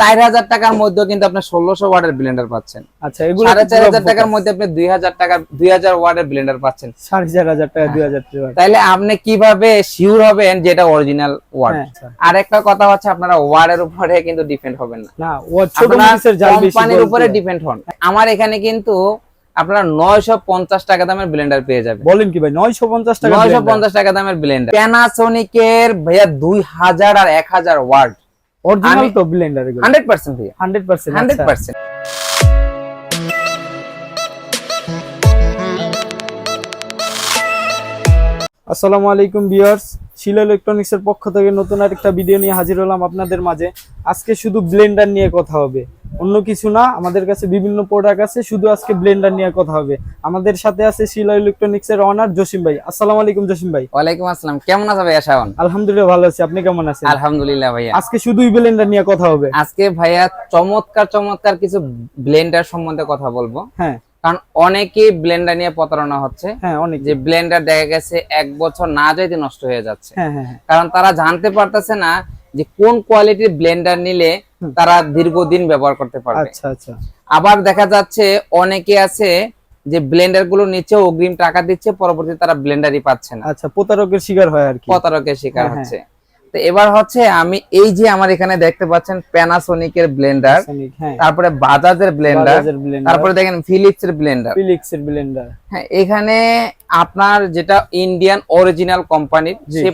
চার হাজার টাকার মধ্যেও কিন্তু আপনি ষোলোশো ওয়ার্ডের ব্লেন্ডার পাচ্ছেন। আচ্ছা এগুলো সাড়ে চার হাজার টাকার মধ্যে আপনি দুই হাজার টাকার দুই হাজার ওয়ার্ডের ব্লেন্ডার পাচ্ছেন। সাড়ে চার হাজার টাকা দুই হাজার টাকা। তাইলে আপনি কীভাবে শিওর হবেন যেটা অরিজিনাল ওয়ার্ড হ্যাঁ, আচ্ছা। আর একটা কথা হচ্ছে আপনারা ওয়ার্ডের উপরে কিন্তু ডিপেন্ড হবেন না। কোম্পানির উপরে ডিপেন্ড হন। আমার এখানে কিন্তু আপনারা নয়শো পঞ্চাশ টাকা দামের ব্লেন্ডার পেয়ে যাবেন। বলেন কি ভাই নয়শো পঞ্চাশ টাকা নয়শো? পঞ্চাশ টাকা দামের ব্লেন্ডার প্যানাসোনিকের ভাইয়া দুই হাজার আর এক হাজার ওয়ার্ড অরিজিনাল তো ব্লেন্ডার এগুলো। হান্ড্রেড পার্সেন্ট ভাইয়া। হান্ড্রেড পার্সেন্ট হান্ড্রেড পার্সেন্ট আসসালামু আলাইকুম ভিউয়ার্স। শিলা ইলেকট্রনিক্স এর পক্ষ থেকে নতুন আরেকটা ভিডিও নিয়ে হাজির হলাম আপনাদের মাঝে। আজকে শুধু ব্লেন্ডার নিয়ে কথা হবে। অন্য কিছু না আমাদের কাছে বিভিন্ন প্রোডাক্ট আছে শুধু আজকে ব্লেন্ডার নিয়ে কথা হবে। আমাদের সাথে আছে শিলা ইলেকট্রনিক্স এর অনার জসিম ভাই। আসসালামু আলাইকুম জসিম ভাই। ওয়ালাইকুম আসসালাম। কেমন আছে ভাইয়া শাওন? আলহামদুলিল্লাহ ভালো আছি। আপনি কেমন আছেন? আলহামদুলিল্লাহ ভাইয়া। আজকে শুধুই ব্লেন্ডার নিয়ে কথা হবে। আজকে ভাইয়া চমৎকার চমৎকার কিছু ব্লেন্ডার সম্বন্ধে কথা বলব। হ্যাঁ। কারণ অনেকেই ব্লেন্ডার নিয়ে প্রতারণা হচ্ছে। হ্যাঁ যে ব্লেন্ডার দেখা গেছে এক বছর না যাইতে নষ্ট হয়ে যাচ্ছে। হ্যাঁ হ্যাঁ। কারণ তারা জানতে পারতেছে না যে কোন কোয়ালিটির ব্লেন্ডার নিলে তারা দীর্ঘদিন ব্যবহার করতে পারবে। আচ্ছা আচ্ছা। আবার দেখা যাচ্ছে অনেকে আছে যে ব্লেন্ডারগুলো নিচে অগ্রিম টাকা দিচ্ছে পরবর্তীতে তারা ব্লেন্ডারই পাচ্ছে না। আচ্ছা প্রতারকের শিকার হয় আর কি। প্রতারকের শিকার হচ্ছে। তো এবার হচ্ছে আমি এই যে আমার এখানে দেখতে পাচ্ছেন প্যানাসোনিকের ব্লেন্ডার রাসায়নিক, হ্যাঁ। তারপরে বাজাজের ব্লেন্ডার তারপরে দেখেন ফিলিপস এর ব্লেন্ডার ফিলিক্স এর ব্লেন্ডার হ্যাঁ এখানে আপনার যেটা ইন্ডিয়ান অরিজিনাল কোম্পানির সেই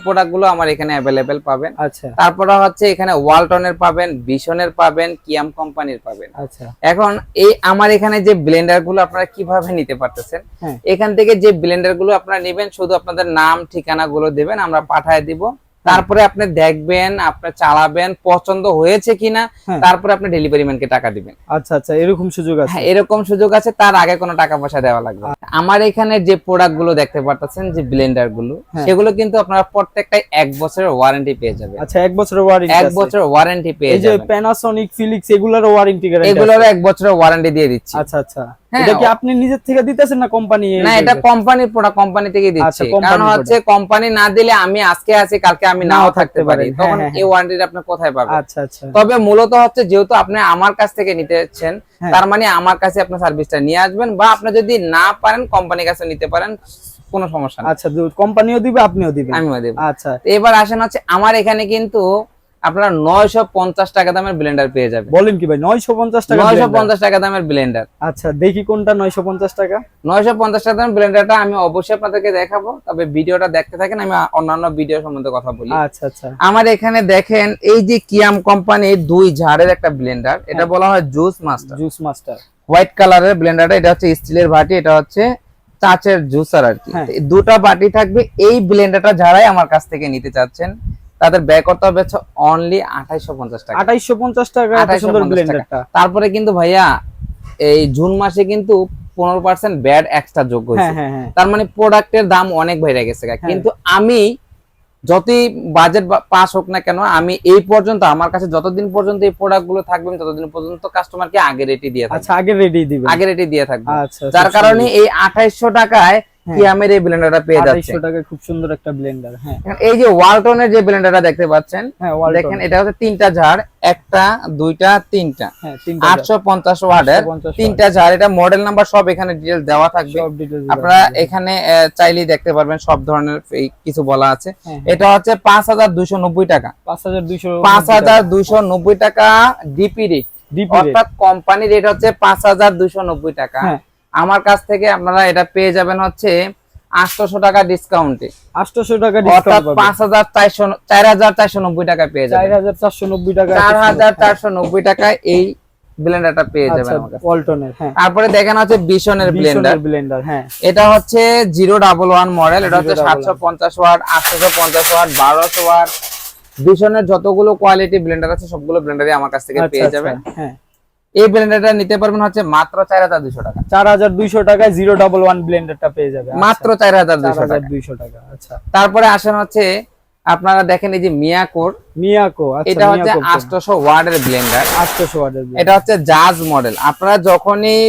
আমার এখানে অ্যাভেলেবেল পাবেন। আচ্ছা। তারপরে হচ্ছে এখানে ওয়ালটনের পাবেন বিশনের পাবেন কিয়াম কোম্পানির পাবেন। আচ্ছা। এখন এই আমার এখানে যে ব্লেন্ডারগুলো আপনারা কীভাবে নিতে পারতেছেন হ্যাঁ। এখান থেকে যে ব্লেন্ডারগুলো আপনারা নেবেন শুধু আপনাদের নাম ঠিকানা গুলো দেবেন আমরা পাঠায় দিব। তারপরে আপনি দেখবেন আপনি চালাবেন পছন্দ হয়েছে কিনা হ্যাঁ। তারপরে আপনি ডেলিভারি ম্যানকে টাকা দিবেন। আচ্ছা আচ্ছা এরকম সুযোগ আছে? হ্যাঁ এরকম সুযোগ আছে তার আগে কোনো টাকা পয়সা দেওয়া লাগবে না। আমার এখানে যে প্রোডাক্টগুলো দেখতে পারতেছেন যে ব্লেন্ডারগুলো হ্যাঁ। সেগুলো কিন্তু আপনারা প্রত্যেকটাই এক বছরের ওয়ারেন্টি পেয়ে যাবেন। আচ্ছা এক বছরের ওয়ারেন্টি এক বছরের ওয়ারেন্টি পেয়ে যাবেন এই যে প্যানাসোনিক ফিলিক্স এগুলোর ওয়ারেন্টি গ্যারান্টি এগুলোর এক বছরের ওয়ারেন্টি দিয়ে দিচ্ছি। আচ্ছা আচ্ছা। এটা কি আপনি নিজের থেকে দিতেছেন না কোম্পানি না এটা কোম্পানির প্রোডাক্ট কোম্পানি থেকে দিচ্ছি। আচ্ছা, কারণ হচ্ছে কোম্পানি না দিলে আমি আজকে আছি কালকে আমি নাও থাকতে পারি। তখন হ্যাঁ, হ্যাঁ, এই ওয়ারেন্টি আপনি কোথায় পাবেন? আচ্ছা আচ্ছা। তবে মূলত হচ্ছে যেহেতু আপনি আমার কাছ থেকে নিতেছেন হ্যাঁ। তার মানে আমার কাছে আপনার সার্ভিসটা নিয়ে আসবেন বা আপনি যদি না পারেন কোম্পানির কাছে নিতে পারেন কোনো সমস্যা নেই। আচ্ছা কোম্পানিও দিবে আপনিও দিবেন। আমিও দেবো। আচ্ছা। এবার আসেন হচ্ছে আমার এখানে কিন্তু আপনারা নয়শো পঞ্চাশ টাকা দামের ব্লেন্ডার পেয়ে যাবেন। বলেন কি ভাই নয়শো পঞ্চাশ টাকা নয়শো পঞ্চাশ টাকা দামের ব্লেন্ডার আচ্ছা দেখি কোনটা নয়শো পঞ্চাশ টাকা? নয়শো পঞ্চাশ টাকা দামের ব্লেন্ডারটা আমি অবশ্যই আপনাদেরকে দেখাবো তবে ভিডিওটা দেখতে থাকেন আমি অন্যান্য ভিডিও সম্বন্ধে কথা বলি। আচ্ছা আচ্ছা। আমার এখানে দেখেন এই যে কিয়াম কোম্পানির দুই ঝাড়ের একটা ব্লেন্ডার এটা হ্যাঁ। বলা হয় juice master juice master white কালারের ব্লেন্ডারটা এটা হচ্ছে স্টিলের বাটি এটা হচ্ছে চাচের জুসার আর কি। হ্যাঁ। এই দুটা বাটি থাকবে এই ব্লেন্ডারটা যারাই আমার কাছ থেকে নিতে চাচ্ছেন তাদের ব্যয় করতে হবে অনলি আঠাইশো পঞ্চাশ টাকা। আঠাইশো পঞ্চাশ টাকা এত 2850 সুন্দর টাকা। ব্লেন্ডারটা তারপরে কিন্তু ভাইয়া এই জুন মাসে কিন্তু পনেরো পার্সেন্ট ব্যাড এক্সট্রা যোগ হ্যাঁ হয়েছে। হ্যাঁ হ্যাঁ তার মানে প্রোডাক্টের দাম অনেক বেড়ে গেছে কিন্তু আমি যতই বাজেট পাস হোক না কেন আমি এই পর্যন্ত আমার কাছে যতদিন পর্যন্ত এই প্রোডাক্টগুলো থাকবে ততদিন পর্যন্ত কাস্টমারকে আগে রেটে দিয়ে থাকব। আচ্ছা আগে রেডি দিবেন। আগে রেটে দিয়ে থাকবে। আচ্ছা যার কারণে এই আঠাইশশো টাকায় হ্যাঁ। কি আমের এই ব্লেন্ডারটা পেয়ে যাচ্ছে আঠাইশশো টাকায় খুব সুন্দর একটা ব্লেন্ডার হ্যাঁ। এই যে ওয়ালটনের যে ব্লেন্ডারটা দেখতে পাচ্ছেন হ্যাঁ দেখেন এটা হচ্ছে তিনটা ঝাড় একটা দুইটা তিনটা। হ্যাঁ তিনটা আটশো পঞ্চাশ ওয়ার্ডের 850 তিনটা ঝাড়। এটা মডেল নাম্বার সব এখানে ডিটেল দেওয়া থাকবে। আপনারা এখানে চাইলেই দেখতে পারবেন সব ধরনের কিছু বলা আছে। হ্যাঁ, এটা হচ্ছে পাঁচ হাজার দুইশো নব্বই টাকা। পাঁচ হাজার দুইশো পাঁচ হাজার দুইশো নব্বই টাকা ডিপি রেট ডিপি অর্থাৎ কোম্পানি রেট হচ্ছে পাঁচ হাজার দুইশো নব্বই টাকা। হ্যাঁ। আমার কাছ থেকে আপনারা এটা পেয়ে যাবেন হচ্ছে আটশোশো টাকা ডিসকাউন্টে আটশোশো টাকা অর্থাৎ পাঁচ হাজার চারশো চার হাজার চারশো নব্বই টাকা পেয়ে চার যাবেন হাজার চারশো নব্বই টাকা চার হাজার চারশো নব্বই টাকায় এই ব্লেন্ডারটা পেয়ে যাবেন আচ্ছা হ্যাঁ। তারপরে দেখেন হচ্ছে বিশনের ব্লেন্ডার ব্লেন্ডার হ্যাঁ। এটা হচ্ছে জিরো ডাবল ওয়ান মডেল এটা হচ্ছে সাতশো পঞ্চাশ ওয়াট আটশো পঞ্চাশ ওয়াট বারোশো ওয়াট। বিশনের যতগুলো কোয়ালিটি ব্লেন্ডার আছে সবগুলো ব্লেন্ডারই আমার কাছ থেকে আচ্ছা, পেয়ে আচ্ছা, যাবেন। হ্যাঁ। এই ব্লেন্ডারটা নিতে পারবেন হচ্ছে মাত্র চার হাজার দুশো টাকা। চার হাজার দুইশো টাকায় জিরো ডাবল ওয়ান ব্লেন্ডারটা পেয়ে যাবে। মাত্র চার হাজার দুইশো টাকা। আচ্ছা। তারপরে আসেন হচ্ছে আপনারা দেখেন এই যে মিয়াকোর মিয়াকো আচ্ছা এটা হচ্ছে আটশোশো ওয়ার্ডের ব্লেন্ডার। আটশোশো ওয়ার্ডের এটা হচ্ছে জাজ মডেল। আপনারা যখনই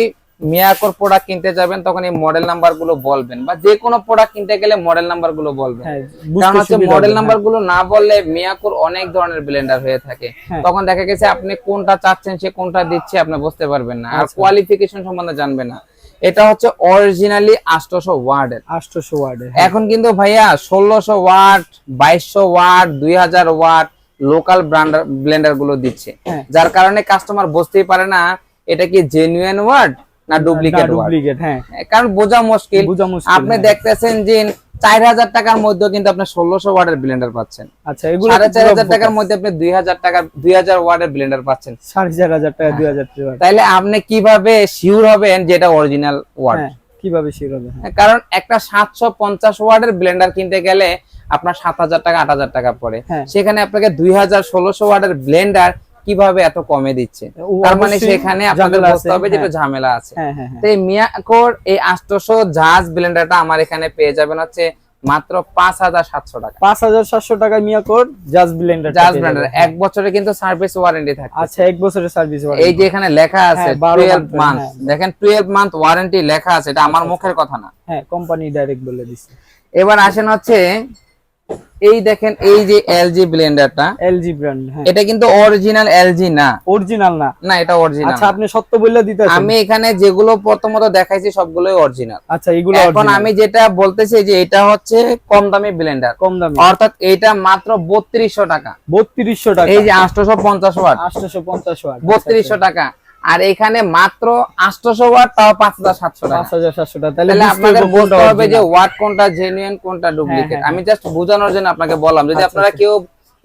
মিয়াকোর প্রোডাক্ট কিনতে যাবেন তখন এই মডেল নাম্বারগুলো বলবেন বা যে কোনো প্রোডাক্ট কিনতে গেলে মডেল নাম্বারগুলো বলবেন। হ্যাঁ কারণ হচ্ছে মডেল নাম্বারগুলো না বললে মিয়াকোর অনেক ধরনের ব্লেন্ডার হয়ে থাকে। হ্যাঁ। তখন দেখা গেছে আপনি কোনটা চাচ্ছেন সে কোনটা দিচ্ছে আপনি বুঝতে পারবেন না। আর আচ্ছা। কোয়ালিফিকেশন সম্বন্ধে জানবেন না। এটা হচ্ছে অরিজিনালি আটশোশো ওয়ার্ডের হ্যাঁ, 800 ওয়ার্ডের এখন কিন্তু ভাইয়া ষোলোশো ওয়াট বাইশশো ওয়াট দুই হাজার ওয়াট লোকাল ব্র্যান্ডার ব্লেন্ডারগুলো দিচ্ছে। হ্যাঁ। যার কারণে কাস্টমার বুঝতেই পারে না এটা কি জেনুইন ওয়ার্ড না ডুপ্লিকেট ডুপ্লিকেট হ্যাঁ। কারণ বোঝা মুশকিল। আপনি হ্যাঁ। দেখতেছেন যে চার হাজার টাকার মধ্যে কিন্তু আপনি ষোলোশো ওয়াটের ব্লেন্ডার পাচ্ছেন। আচ্ছা এগুলো সাড়ে চার হাজার টাকার মধ্যে আপনি দুই হাজার টাকার দুই হাজার ওয়াটের ব্লেন্ডার পাচ্ছেন। সাড়ে চার হাজার টাকা দুই হাজার তাইলে আপনি কীভাবে শিওর হবেন যে এটা অরিজিনাল ওয়ার্ড হ্যাঁ কীভাবে শিওর হবে? হ্যাঁ। কারণ একটা সাতশো পঞ্চাশ ওয়ার্ডের ব্লেন্ডার কিনতে গেলে আপনার সাত হাজার টাকা আট হাজার টাকা পড়ে। হ্যাঁ। সেখানে আপনাকে দুই হাজার ষোলোশো ওয়ার্ডের ব্লেন্ডার কীভাবে এত কমে দিচ্ছে? তার মানে সেখানে আপনাদের বুঝতে হবে যে একটু হ্যাঁ। ঝামেলা আছে। হ্যাঁ হ্যাঁ তো এই মিয়াকোর এই আটশোশো জাহাজ ব্লেন্ডারটা আমার এখানে পেয়ে যাবেন হচ্ছে মাত্র পাঁচ হাজার সাতশো টাকা। পাঁচ হাজার সাতশো টাকা মিয়াকোর জাজ ব্লেন্ডার জাহাজ ব্লেন্ডার এক বছরে কিন্তু সার্ভিস ওয়ারেন্টি থাকে আচ্ছা এক বছরের সার্ভিস এই যে এখানে লেখা আছে 12 টুয়েলভ মান্থ। দেখেন টুয়েলভ মান্থ ওয়ারেন্টি লেখা আছে এটা আমার মুখের কথা না। হ্যাঁ কোম্পানি ডাইরেক্ট বলে দিছে। এবার আসেন হচ্ছে এই দেখেন এই যে এলজি ব্লেন্ডারটা এলজি ব্র্যান্ড হ্যাঁ। এটা কিন্তু অরিজিনাল এলজি না। অরিজিনাল না? না এটা অরিজিনাল আচ্ছা আপনি সত্য বললে দিতে আমি এখানে যেগুলো প্রথমত দেখাইছি সবগুলোই অরিজিনাল আচ্ছা এগুলো এখন আমি যেটা বলতেছি যে এটা হচ্ছে কম দামি ব্লেন্ডার কম দামি। অর্থাৎ এটা মাত্র বত্রিশশো টাকা। বত্রিশশো টাকা। এই যে আটশোশো পঞ্চাশ ওয়াট। আটশোশো পঞ্চাশ ওয়াট। বত্রিশশো টাকা। আর এখানে মাত্র আটশোশো ওয়াট তাও পাঁচ হাজার সাতশো পাঁচ হাজার সাতশো টাকা। তাহলে আপনাদের হবে বলতে হবে যে ওয়ার্ড ওয়াট কোনটা জেনুইন কোনটা ডুপ্লিকেট হ্যাঁ, আমি জাস্ট বোঝানোর জন্য আপনাকে বললাম যদি আচ্ছা, আপনারা আচ্ছা। কেউ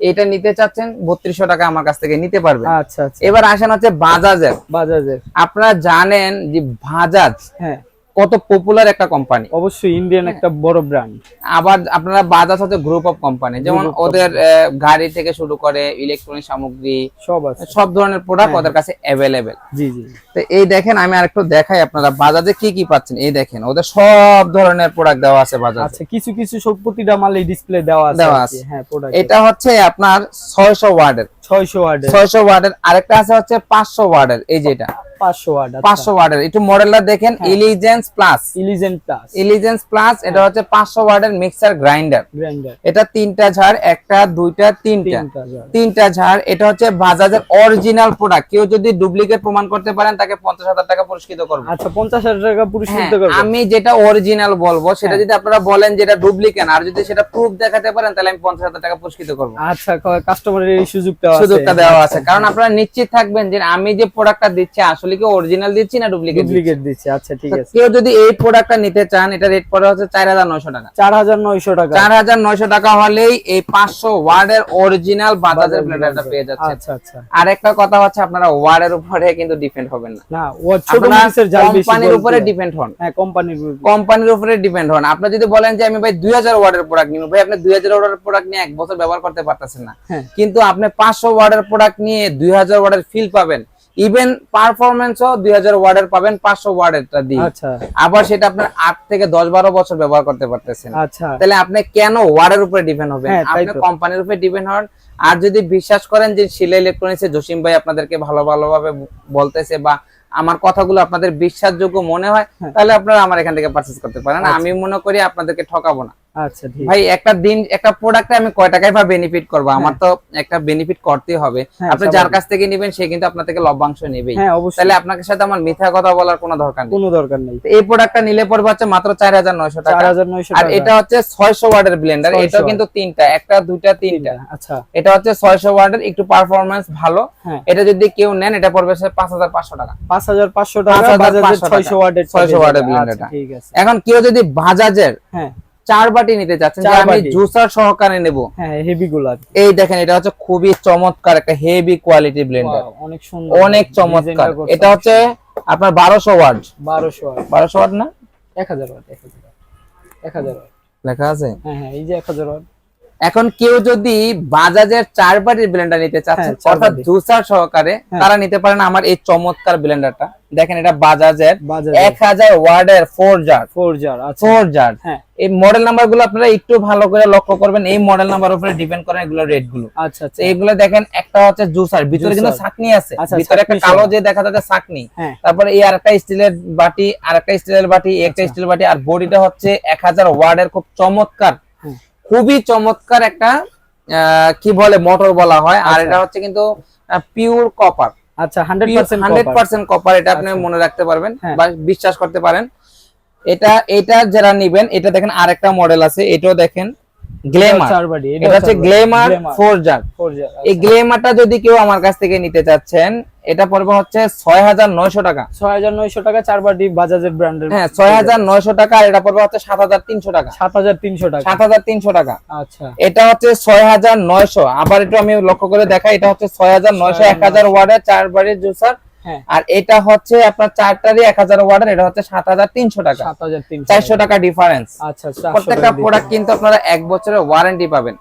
এটা নিতে চাচ্ছেন বত্রিশশো টাকা আমার কাছ থেকে নিতে পারবে আচ্ছা আচ্ছা। এবার আসেন হচ্ছে বাজাজের। বাজাজের। আপনারা জানেন যে বাজাজ হ্যাঁ। কত পপুলার একটা কোম্পানি অবশ্যই ইন্ডিয়ান একটা বড় ব্র্যান্ড আবার আপনারা বাজাজ হচ্ছে গ্রুপ অফ কোম্পানি যেমন ওদের গাড়ি থেকে শুরু করে ইলেকট্রনিক সামগ্রী সব আছে। সব ধরনের প্রোডাক্ট হ্যাঁ। ওদের কাছে অ্যাভেলেবেল জি জি। তো এই দেখেন আমি আরেকটু দেখাই আপনারা বাজাজে কি কি পাচ্ছেন? এই দেখেন ওদের সব ধরনের প্রোডাক্ট দেওয়া আছে বাজাজে। আচ্ছা কিছু কিছু সব প্রতিটা মালে ডিসপ্লে দেওয়া আছে দেওয়া আছে। হ্যাঁ প্রোডাক্ট এটা হচ্ছে আপনার ছয়শো ওয়ার্ডের। ছয়শো ওয়ার্ডের। ছয়শো ওয়ার্ডের আরেকটা আছে হচ্ছে পাঁচশো ওয়ার্ডের এই যেটা পাঁচশো ওয়ার্ড পাঁচশো ওয়ার্ডের একটু মডেলটা দেখেন। Elegance plus elegant plus elegance plus এটা হচ্ছে পাঁচশো ওয়ার্ডের মিক্সার গ্রাইন্ডার গ্রাইন্ডার এটা তিনটা ঝাড় একটা দুইটা তিনটা। তিনটা ঝাড়। এটা হচ্ছে বাজাজের অরিজিনাল প্রোডাক্ট কেউ যদি ডুপ্লিকেট প্রমাণ করতে পারেন তাকে পঞ্চাশ হাজার টাকা পুরস্কৃত করব। আচ্ছা পঞ্চাশ হাজার টাকা পুরস্কৃত আমি যেটা অরিজিনাল বলব সেটা হ্যাঁ। যদি আপনারা বলেন যেটা ডুপ্লিকেট আর যদি সেটা প্রুফ দেখাতে পারেন তাহলে আমি পঞ্চাশ হাজার টাকা পুরস্কৃত করব। আচ্ছা কাস্টমারের এই সুযোগটা সুযোগটা দেওয়া আছে। কারণ আপনারা নিশ্চিত থাকবেন যে আমি যে প্রোডাক্টটা দিচ্ছি আসলে কি অরিজিনাল দিচ্ছি না ডুপ্লিকেট ডুপ্লিকেট দিচ্ছে আচ্ছা ঠিক আছে। কেউ যদি এই প্রোডাক্টটা নিতে চান এটা রেট পড়ে হচ্ছে চার হাজার নয়শো টাকা। চার হাজার নয়শো টাকা। চার হাজার নয়শো টাকা হলেই এই পাঁচশো ওয়ার্ডের অরিজিনাল বাজাজের পেয়ে যাচ্ছেন। আচ্ছা আচ্ছা। আর একটা কথা হচ্ছে আপনারা ওয়ার্ডের উপরে কিন্তু ডিপেন্ড হবেন না। না ও ছোট আপনারা জাল বেশি কোম্পানির উপরে ডিপেন্ড হন। হ্যাঁ কোম্পানির কোম্পানির উপরে ডিপেন্ড হন। আপনি যদি বলেন যে আমি ভাই দুই হাজার ওয়ার্ডের প্রোডাক্ট নিব। ভাই আপনি দুই হাজার ওয়ার্ডের প্রোডাক্ট নিয়ে এক বছর ব্যবহার করতে পারতেছেন না। হ্যাঁ। কিন্তু আপনি পাঁচশো ওয়ার্ডের প্রোডাক্ট নিয়ে দুই হাজার ওয়ার্ডের ফিল পাবেন। ইভেন পারফরমেন্সও দুই হাজার ওয়ার্ডের পাবেন পাঁচশো ওয়ার্ডেরটা দিয়ে। আচ্ছা। আবার সেটা আপনার আট থেকে দশ বারো বছর ব্যবহার করতে পারতেছেন। আচ্ছা। তাহলে আপনি কেন ওয়ার্ডের উপরে ডিপেন্ড হবেন? হ্যাঁ, আপনি কোম্পানির উপরে ডিপেন্ড হন। আর যদি বিশ্বাস করেন যে শিলা ইলেকট্রনিক্সে জসিম ভাই আপনাদেরকে ভালো ভালোভাবে বলতেছে বা আমার কথাগুলো আপনাদের বিশ্বাসযোগ্য মনে হয় হ্যাঁ। তাহলে আপনারা আমার এখান থেকে পারচেজ করতে পারেন। আচ্ছা। আমি মনে করি আপনাদেরকে ঠকাবো না। আচ্ছা ভাই একটা দিন একটা প্রোডাক্টে আমি কয় টাকায় বা বেনিফিট করব? আমার তো একটা বেনিফিট করতেই হবে। হ্যাঁ, আপনি যার কাছ থেকে নেবেন সে কিন্তু আপনার থেকে লভ্যাংশ নেবেই। হ্যাঁ অবশ্যই। তাহলে আপনার সাথে আমার মিথ্যা কথা বলার কোনো দরকার নেই। কোনো দরকার নেই। তো এই প্রোডাক্টটা নিলে পড়বে হচ্ছে মাত্র চার হাজার নয়শো চার টাকা আর এটা হচ্ছে ছয়শো ওয়ার্ডের ব্লেন্ডার এটা কিন্তু তিনটা একটা দুইটা তিনটা। আচ্ছা। এটা হচ্ছে একটু পারফরমেন্স ভালো। হ্যাঁ। এটা যদি কেউ নেন এটা পড়বে পাঁচ হাজার পাঁচশো টাকা। পাঁচ হাজার পাঁচশো টাকা বাজাজের টাকা। ছয়শো ওয়ার্ডের 600 ওয়াটের ব্লেন্ডারটা। ঠিক আছে। এখন কেউ যদি বাজাজের হ্যাঁ। চার বাটি নিতে চাচ্ছেন যে আমি জুসার সহকারে নেব। হ্যাঁ হেভি গুলা এই দেখেন এটা হচ্ছে খুবই চমৎকার একটা হেভি কোয়ালিটি ব্লেন্ডার অনেক সুন্দর। অনেক চমৎকার। এটা হচ্ছে আপনার 1200 ওয়াট। 1200 ওয়াট। 1200 ওয়াট না? এক হাজার ওয়াট। এক হাজার ওয়াট। লেখা আছে? হ্যাঁ হ্যাঁ এই যে এক হাজার ওয়াট। এখন কেউ যদি বাজাজের চার বাটির ব্লেন্ডার নিতে চাচ্ছেন হ্যাঁ, অর্থাৎ। জুসার সহকারে হ্যাঁ। তারা নিতে পারেন আমার এই চমৎকার ব্লেন্ডারটা দেখেন এটা বাজাজের বাজাজ এক হাজার ওয়ার্ডের four jar four jar four jar এই মডেল নাম্বারগুলো আপনারা একটু ভালো করে লক্ষ্য করবেন। এই মডেল নাম্বার উপরে ডিপেন্ড করেন এগুলো রেটগুলো। আচ্ছা আচ্ছা। এইগুলো দেখেন একটা হচ্ছে জুসার ভিতরে কিন্তু। ছাকনি আছে। আচ্ছা, ভিতরে একটা কালো যে দেখা যাচ্ছে ছাকনি হ্যাঁ। তারপরে এই আরেকটা স্টিলের বাটি আরেকটা স্টিলের বাটি একটা আচ্ছা। স্টিলের বাটি আর বডিটা হচ্ছে এক হাজার ওয়ার্ডের খুব চমৎকার। খুবই চমৎকার একটা আহ, কি বলে মোটর বলা হয় আর আচ্ছা। এটা হচ্ছে কিন্তু পিওর কপার আচ্ছা hundred percent hundred percent copper এটা আপনি আচ্ছা। মনে রাখতে পারবেন হ্যাঁ। বা বিশ্বাস করতে পারেন এটা এটা যারা নেবেন এটা দেখেন আরেকটা মডেল আছে এটাও দেখেন গ্লেমার চার বাটি এটা হচ্ছে glamour four jar four jar এই গ্লেমারটা যদি কেউ আমার কাছ থেকে নিতে চাচ্ছেন এটা পড়বে হচ্ছে ছয় হাজার নয়শো টাকা। ছয় হাজার নয়শো টাকা চার বাটি বাজাজের ব্র্যান্ডের হ্যাঁ ছয় হাজার নয়শো টাকা আর এটা পড়বে হচ্ছে সাত হাজার তিনশো টাকা। সাত হাজার তিনশো টাকা। সাত হাজার তিনশো টাকা। আচ্ছা। এটা হচ্ছে ছয় হাজার নয়শো। আবার একটু আমি লক্ষ্য করে দেখাই এটা হচ্ছে ছয় হাজার নয়শো। এক হাজার ওয়ার্ডের চার বাড়ির জুসার আর এটা হচ্ছে আপনার চারটারই এক হাজার ওয়ার্ডের এটা হচ্ছে সাত হাজার তিনশো টাকা। চারশো টাকা ডিফারেন্স আচ্ছা প্রত্যেকটা প্রোডাক্ট কিন্তু আপনারা এক বছরের ওয়ারেন্টি পাবেন।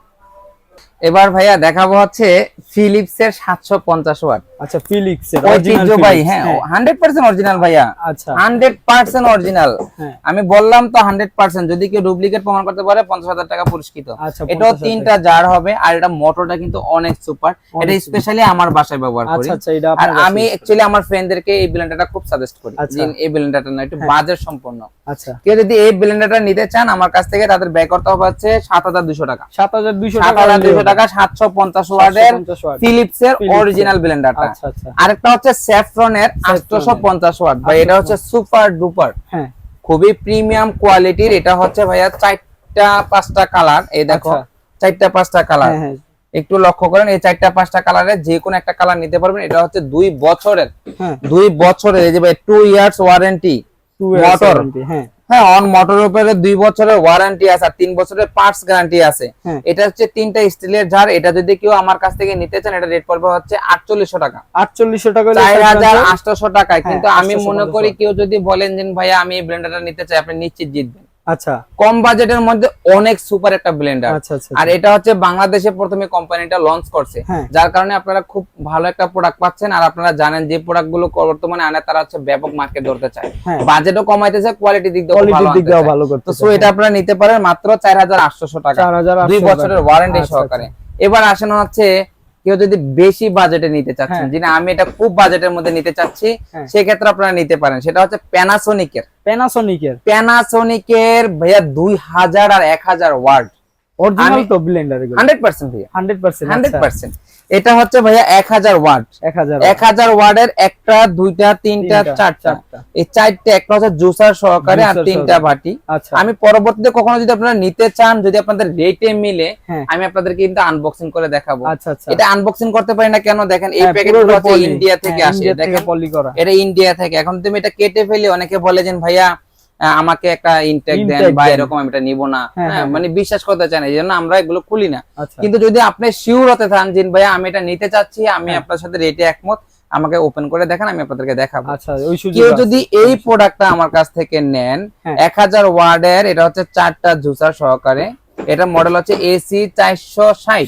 এবার ভাইয়া দেখাবো হচ্ছে ফিলিপস এর সাতশো পঞ্চাশ ওয়াট আচ্ছা ফিলিক্স ঐতিহ্যবাহী হ্যাঁ হান্ড্রেড পার্সেন্ট অরিজিনাল ভাইয়া। আচ্ছা। হান্ড্রেড পার্সেন্ট অরিজিনাল হ্যাঁ। আমি বললাম তো হান্ড্রেড পার্সেন্ট যদি কেউ ডুপ্লিকেট প্রমাণ করতে পারে পঞ্চাশ হাজার টাকা পুরস্কৃত। আচ্ছা এটাও তিনটা জার হবে আর এটা মোটরটা কিন্তু অনেক সুপার এটা স্পেশালি আমার বাসায় ব্যবহার করি। আচ্ছা আচ্ছা এটা আর আমি অ্যাকচুয়ালি আমার ফ্রেন্ডদেরকে এই ব্লেন্ডারটা খুব সাজেস্ট করি। আচ্ছা। যে এই ব্লেন্ডারটা না একটু হ্যাঁ। বাজেট সম্পন্ন। আচ্ছা। কেউ যদি এই ব্লেন্ডারটা নিতে চান আমার কাছ থেকে তাদের ব্যয় করতে হবে হচ্ছে সাত হাজার দুশো টাকা। সাত হাজার দুইশো সাত হাজার দুশো টাকা সাতশো পঞ্চাশ ওয়ার্ডের ফিলিপস এর অরিজিনাল ব্লেন্ডারটা আরেকটা হচ্ছে স্যাফরনের পঞ্চাশ ওয়াট। ভাই এটা হচ্ছে সুপার ডুপার। হ্যাঁ। খুবই প্রিমিয়াম কোয়ালিটির। এটা হচ্ছে ভাইয়া চারটা পাঁচটা কালার। এই দেখো আচ্ছা। চারটা পাঁচটা কালার। হ্যাঁ হ্যাঁ। একটু লক্ষ্য করেন এই চারটা পাঁচটা কালারের যে কোনো একটা কালার নিতে পারবেন। এটা হচ্ছে দুই বছরের। দুই বছরের এই যে ভাই two years warranty two Motor। হ্যাঁ অন মোটরের উপরে দুই বছরের ওয়ারেন্টি আছে আর তিন বছরের পার্টস গ্যারান্টি আছে। হ্যাঁ। এটা হচ্ছে তিনটা স্টিলের ঝাড়। এটা যদি কেউ আমার কাছ থেকে নিতে চান এটা রেট পড়বে হচ্ছে আটচল্লিশশো টাকা। আটচল্লিশশো টাকা চার হাজার আটশো টাকায়। হ্যাঁ, কিন্তু আমি মনে করি কেউ যদি বলেন যে ভাইয়া আমি এই ব্লেন্ডারটা নিতে চাই আপনি নিশ্চিত জিতবেন। আচ্ছা। কম বাজেটের মধ্যে অনেক সুপার একটা ব্লেন্ডার আচ্ছা আচ্ছা আর এটা হচ্ছে বাংলাদেশে প্রথমে কোম্পানিটা লঞ্চ করছে। হ্যাঁ। যার কারণে আপনারা খুব ভালো একটা প্রোডাক্ট পাচ্ছেন আর আপনারা জানেন যে প্রোডাক্টগুলো বর্তমানে আনে তারা হচ্ছে ব্যাপক মার্কেট ধরতে চায়। বাজেটও কমাইতেছে কোয়ালিটি দিক দিয়ে ভালো করতে তো সো এটা আপনারা নিতে পারেন মাত্র চার হাজার আটশোশো টাকা। দুই বছরের ওয়ারেন্টি আচ্ছা, সহকারে। এবার আসেন হচ্ছে কেউ যদি বেশি বাজেটে নিতে চাচ্ছেন হ্যাঁ। যিনি আমি এটা খুব বাজেটের মধ্যে নিতে চাচ্ছি হ্যাঁ। সেক্ষেত্রে আপনারা নিতে পারেন। সেটা হচ্ছে প্যানাসোনিকের প্যানাসোনিকের প্যানাসোনিকের ভাইয়া দুই হাজার আর এক হাজার ওয়ার্ড অরিজিনাল তো ব্লেন্ডার এগুলো। হান্ড্রেড পার্সেন্ট ভাইয়া। হান্ড্রেড পার্সেন্ট হান্ড্রেড পার্সেন্ট এটা হচ্ছে ভাইয়া এক হাজার ওয়ার্ড। এক হাজার ওয়ার্ডের একটা দুইটা তিনটা চারটা। এই চারটে একটা হচ্ছে জুসার সহকারে আর তিনটা। বাটি। আচ্ছা। আমি পরবর্তীতে কখনো যদি আপনারা নিতে চান যদি আপনাদের রেটে মিলে হ্যাঁ। আমি আপনাদেরকে কিন্তু আনবক্সিং করে দেখাবো। আচ্ছা আচ্ছা। এটা আনবক্সিং করতে পারি না কেন? দেখেন এই প্যাকেট। ইন্ডিয়া থেকে হ্যাঁ, আসে দেখেন। পলি করা। এটা ইন্ডিয়া থেকে। এখন তুমি এটা কেটে ফেলে অনেকে বলে যে ভাইয়া আমাকে একটা ইনটেক দেন বা এরকম আমি এটা নিব না। হ্যাঁ, হ্যাঁ, হ্যাঁ, মানে বিশ্বাস করতে চাই না এই জন্য আমরা এগুলো খুলি না। আচ্ছা। কিন্তু যদি আপনি শিওর হতে চান যে ভাইয়া আমি এটা নিতে চাচ্ছি আমি। আপনার সাথে রেটে একমত আমাকে ওপেন করে দেখান আমি আপনাদেরকে দেখাবো। আচ্ছা কেউ যদি এই প্রোডাক্টটা আমার কাছ থেকে নেন। এক হাজার ওয়ার্ডের এটা হচ্ছে চারটা জুসার সহকারে এটা মডেল হচ্ছে এসি চারশো ষাট।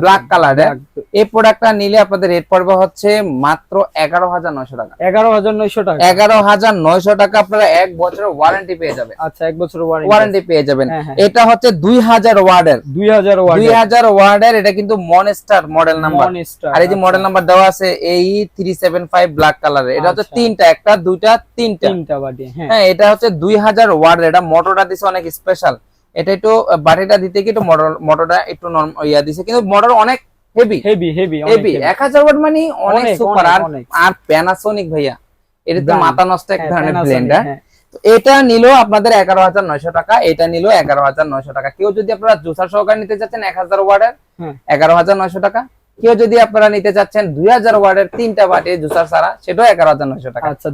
ব্ল্যাক কালারের black। এই প্রোডাক্টটা নিলে আপনাদের রেট পড়বে হচ্ছে মাত্র এগারো হাজার নয়শো টাকা। এগারো হাজার নয়শো টাকা। এগারো হাজার নয়শো টাকা আপনারা এক বছরের ওয়ারেন্টি পেয়ে যাবেন। আচ্ছা এক বছর ওয়ারেন্টি ওয়ারেন্টি পেয়ে যাবেন। হ্যাঁ, হ্যাঁ। এটা হচ্ছে দুই হাজার ওয়ার্ডের। দুই হাজার দুই হাজার ওয়ার্ডের এটা কিন্তু মনস্টার মডেল নাম্বার আর এই যে মডেল নাম্বার দেওয়া আছে এই থ্রি সেভেন ফাইভ ব্ল্যাক কালারের এটা হচ্ছে আচ্ছা। তিনটা একটা দুইটা তিনটা। তিনটা বাটি হ্যাঁ। হ্যাঁ এটা হচ্ছে দুই হাজার ওয়ার্ডের। এটা মোটরটা দিছে অনেক স্পেশাল এটা একটু বাটিটা দিতে কি একটু মোটর মোটরটা একটু নরম ইয়া দিছে। কিন্তু মোটর অনেক হেভি হেভি হেভি হেভি এক হাজার ওয়াট মানে অনেক সুপার আর। আর প্যানাসোনিক ভাইয়া। এটা তো মাথা নষ্ট এক হ্যাঁ, ধরনের ব্লেন্ডার হ্যাঁ। এটা নিল আপনাদের এগারো হাজার নয়শো টাকা এটা নিল এগারো হাজার নয়শো টাকা। কেউ যদি আপনারা জুসার সহকারে নিতে চাচ্ছেন এক হাজার ওয়ার্ডের হ্যাঁ। এগারো হাজার নয়শো টাকা। কেউ যদি আপনারা নিতে চাচ্ছেন দুই হাজার ওয়ার্ডের তিনটা বাটি জুসার ছাড়া সেটাও এগারো হাজার নয়শো টাকা। আচ্ছা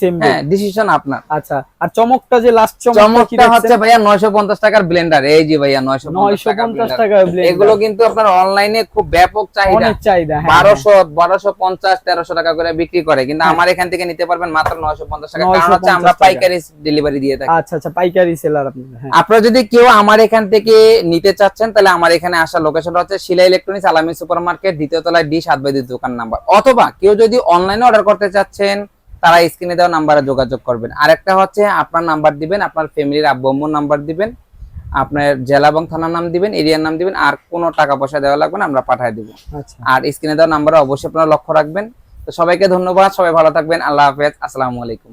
সেম হ্যাঁ ডিসিশন আপনার। আচ্ছা আর চমকটা যে লাস্ট চমকটা হচ্ছে ভাইয়া নয়শো পঞ্চাশ টাকার ব্লেন্ডার এই যে ভাইয়া নয়শো 950 টাকা এগুলো কিন্তু আপনার অনলাইনে খুব ব্যাপক চাহিদা। চাহিদা হ্যাঁ, বারোশো বারোশো পঞ্চাশ তেরোশো টাকা করে বিক্রি করে। কিন্তু আমার এখান থেকে নিতে পারবেন মাত্র নয়শো পঞ্চাশ টাকা। কারণ হচ্ছে আমরা পাইকারি ডেলিভারি দিয়ে থাকি। হ্যাঁ। আচ্ছা আচ্ছা পাইকারি সেলার আপনি হ্যাঁ। আপনারা যদি কেউ আমার এখান থেকে নিতে চাচ্ছেন তাহলে আমার এখানে আসার লোকেশনটা হচ্ছে শিলা ইলেকট্রনিক্স আলামী সুপার মার্কেট দ্বিতীয় তলায় ডি সাত বাই দুই দোকান নাম্বার। অথবা কেউ যদি অনলাইনে অর্ডার করতে চাচ্ছেন তারা স্ক্রিনে দেওয়া নাম্বারে যোগাযোগ করবেন। আরেকটা হচ্ছে আপনার নাম্বার দিবেন আপনার ফ্যামিলির আব্বু আম্মুর নাম্বার দিবেন আপনার জেলা এবং থানার নাম দিবেন এরিয়ার নাম দিবেন আর কোনো টাকা পয়সা দেওয়া লাগবে না আমরা পাঠিয়ে দিব। আচ্ছা। আর স্ক্রিনে দেওয়া নাম্বারে অবশ্যই আপনারা লক্ষ্য রাখবেন। তো সবাইকে ধন্যবাদ সবাই ভালো থাকবেন আল্লাহ হাফেজ আসসালামু আলাইকুম।